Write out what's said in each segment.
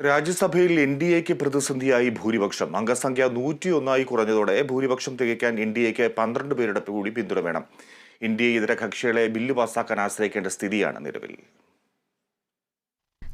രാജ്യസഭയിൽ N D എക്ക് പ്രതിസന്ധിയായി ഭൂരിപക്ഷം. അംഗസംഖ്യ നൂറ്റിയൊന്നായി കുറഞ്ഞതോടെ ഭൂരിപക്ഷം തികയ്ക്കാൻ എൻ ഡി എക്ക് പന്ത്രണ്ട് പേരുടെ കൂടി പിന്തുണ വേണം. എൻ ഡി എ ഇതര കക്ഷികളെ ബില്ല് പാസാക്കാൻ ആശ്രയിക്കേണ്ട സ്ഥിതിയാണ് നിലവിൽ.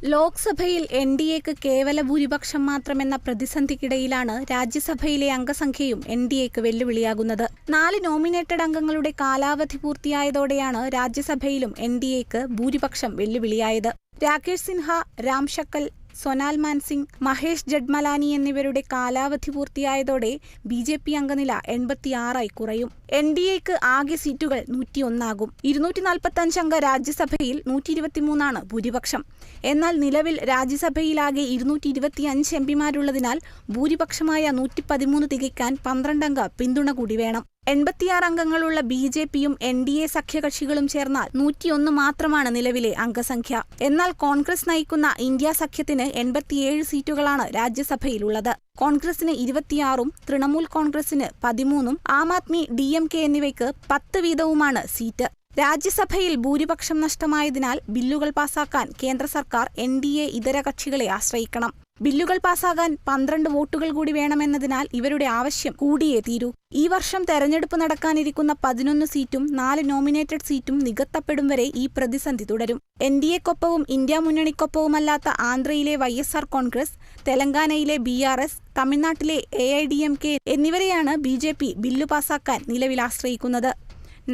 ലോക്സഭയിൽ എൻ ഡി എക്ക് കേവല ഭൂരിപക്ഷം മാത്രമെന്ന പ്രതിസന്ധിക്കിടയിലാണ് രാജ്യസഭയിലെ അംഗസംഖ്യയും എൻ ഡി എക്ക് വെല്ലുവിളിയാകുന്നത്. നാല് നോമിനേറ്റഡ് അംഗങ്ങളുടെ കാലാവധി പൂർത്തിയായതോടെയാണ് രാജ്യസഭയിലും എൻ ഡി എക്ക് ഭൂരിപക്ഷം വെല്ലുവിളിയായത്. രാകേഷ് സിൻഹ രാം ശക്കൽ സൊനാൽ മാൻസിംഗ് മഹേഷ് ജഡ്മലാനി എന്നിവരുടെ കാലാവധി പൂർത്തിയായതോടെ ബി ജെ പി അംഗനില എൺപത്തിയാറായി കുറയും. എൻ ഡി എക്ക് ആകെ സീറ്റുകൾ നൂറ്റിയൊന്നാകും. ഇരുന്നൂറ്റി നാൽപ്പത്തഞ്ച് അംഗ രാജ്യസഭയിൽ നൂറ്റി ഇരുപത്തിമൂന്നാണ് ഭൂരിപക്ഷം. എന്നാൽ നിലവിൽ രാജ്യസഭയിലാകെ ഇരുന്നൂറ്റി ഇരുപത്തിയഞ്ച് എം പിമാരുള്ളതിനാൽ ഭൂരിപക്ഷമായ നൂറ്റി പതിമൂന്ന് തികയ്ക്കാൻ പന്ത്രണ്ടംഗ പിന്തുണ കൂടി വേണം. എൺപത്തിയാറ് അംഗങ്ങളുള്ള ബി ജെ പിയും എൻ ഡി എ സഖ്യകക്ഷികളും ചേർന്നാൽ നൂറ്റിയൊന്ന് മാത്രമാണ് നിലവിലെ അംഗസംഖ്യ. എന്നാൽ കോൺഗ്രസ് നയിക്കുന്ന ഇന്ത്യ സഖ്യത്തിന് എൺപത്തിയേഴ് സീറ്റുകളാണ് രാജ്യസഭയിലുള്ളത്. കോൺഗ്രസിന് ഇരുപത്തിയാറും തൃണമൂൽ കോൺഗ്രസിന് പതിമൂന്നും Aam Aadmi D M K എന്നിവയ്ക്ക് പത്ത് വീതവുമാണ് സീറ്റ്. രാജ്യസഭയിൽ ഭൂരിപക്ഷം നഷ്ടമായതിനാൽ ബില്ലുകൾ പാസാക്കാൻ കേന്ദ്ര സർക്കാർ എൻ ഡി എ ഇതര കക്ഷികളെ ആശ്രയിക്കണം. ബില്ലുകൾ പാസാകാൻ പന്ത്രണ്ട് വോട്ടുകൾ കൂടി വേണമെന്നതിനാൽ ഇവരുടെ ആവശ്യം കൂടിയേ തീരൂ. ഈ വർഷം തെരഞ്ഞെടുപ്പ് നടക്കാനിരിക്കുന്ന പതിനൊന്ന് സീറ്റും നാല് നോമിനേറ്റഡ് സീറ്റും നികത്തപ്പെടും വരെ ഈ പ്രതിസന്ധി തുടരും. എൻ ഡി എക്കൊപ്പവും ഇന്ത്യ മുന്നണിക്കൊപ്പവുമല്ലാത്ത ആന്ധ്രയിലെ വൈ എസ് ആർ കോൺഗ്രസ് തെലങ്കാനയിലെ ബി ആർ എസ് തമിഴ്നാട്ടിലെ A I D M K എന്നിവരെയാണ് ബി ജെ പി ബില്ലു പാസാക്കാൻ നിലവിൽ ആശ്രയിക്കുന്നത്.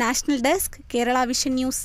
National desk Kerala vision news.